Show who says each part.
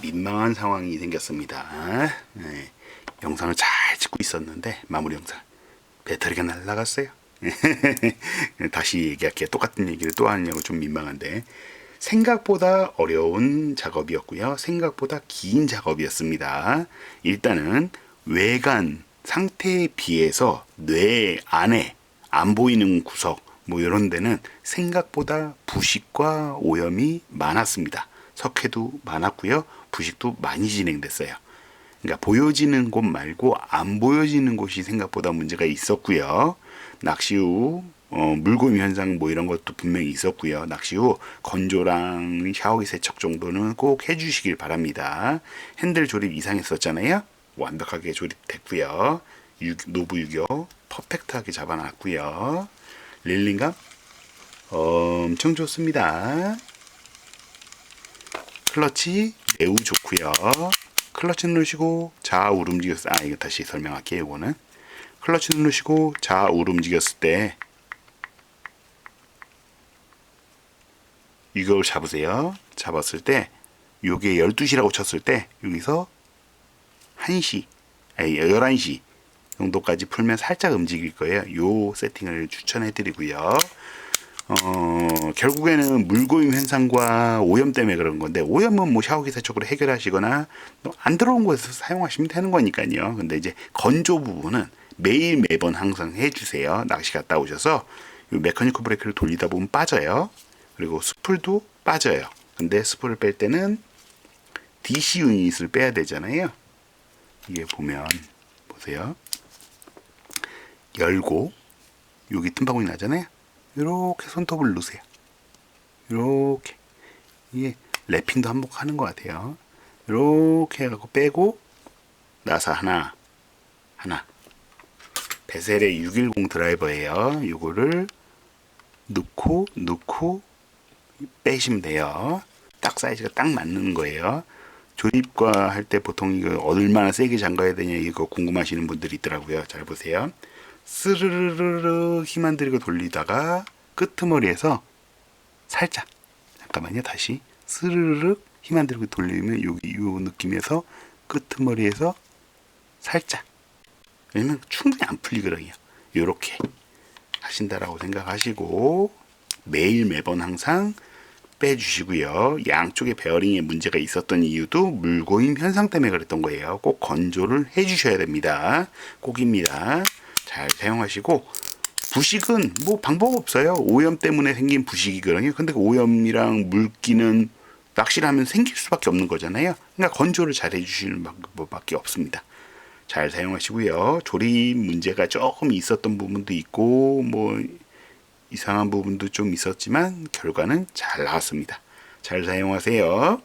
Speaker 1: 민망한 상황이 생겼습니다. 네, 영상을 잘 찍고 있었는데 마무리 영상 배터리가 날라갔어요. 다시 얘기할게요. 똑같은 얘기를 또 하느냐고 좀 민망한데 생각보다 어려운 작업이었고요. 생각보다 긴 작업이었습니다. 일단은 외관 상태에 비해서 뇌 안에 안 보이는 구석 뭐 이런 데는 생각보다 부식과 오염이 많았습니다. 석회도 많았고요. 부식도 많이 진행됐어요. 그러니까 보여지는 곳 말고 안 보여지는 곳이 생각보다 문제가 있었고요. 낚시 후 어, 물고미 현상 뭐 이런 것도 분명히 있었고요. 낚시 후 건조랑 샤워기 세척 정도는 꼭 해주시길 바랍니다. 핸들 조립 이상했었잖아요. 완벽하게 조립됐고요. 유- 노브 유교 퍼펙트하게 잡아놨고요. 릴링감 엄청 좋습니다. 클러치 매우 좋고요. 클러치 누르시고 좌우 움직였을 아 이거 다시 설명할게요. 이거는 클러치 누르시고 좌우 움직였을 때 이걸 잡으세요. 잡았을 때 요게 12시라고 쳤을 때 여기서 1시 아니 11시 정도까지 풀면 살짝 움직일 거예요. 요 세팅을 추천해 드리고요. 어, 결국에는 물고임 현상과 오염 때문에 그런 건데 오염은 뭐 샤워기 세척으로 해결하시거나 또안 들어온 곳에서 사용하시면 되는 거니까요. 근데 이제 건조 부분은 매일 매번 항상 해주세요. 낚시 갔다 오셔서 이 메커니컬 브레이크를 돌리다 보면 빠져요. 그리고 스풀도 빠져요. 근데 스풀을 뺄 때는 DC 유닛을 빼야 되잖아요. 이게 보면 보세요. 열고 여기 틈바구니 나잖아요. 이렇게 손톱을 넣으세요. 이렇게 이게 랩핑도 한몫하는 것 같아요. 이렇게 해갖고 빼고 나사 하나 하나 베셀의 610 드라이버예요. 이거를 넣고 넣고 빼시면 돼요. 딱 사이즈가 딱 맞는 거예요. 조립과 할 때 보통 이거 얼마나 세게 잠가야 되냐 이거 궁금하시는 분들이 있더라고요. 잘 보세요. 스르르르 힘안 들이고 돌리다가 끄트머리에서 살짝 잠깐만요 다시 스르르 힘안 들이고 돌리면 여기 요 느낌에서 끄트머리에서 살짝 왜냐면 충분히 안 풀리거든요 요렇게 하신다라고 생각하시고 매일 매번 항상 빼주시고요. 양쪽에 베어링에 문제가 있었던 이유도 물고임 현상 때문에 그랬던 거예요. 꼭 건조를 해주셔야 됩니다. 꼭입니다. 잘 사용하시고 부식은 뭐 방법 없어요. 오염 때문에 생긴 부식이거든요. 근데 그 오염이랑 물기는 낚시를 하면 생길 수밖에 없는 거잖아요. 그러니까 건조를 잘 해주시는 방법밖에 없습니다. 잘 사용하시고요. 조립 문제가 조금 있었던 부분도 있고 뭐 이상한 부분도 좀 있었지만 결과는 잘 나왔습니다. 잘 사용하세요.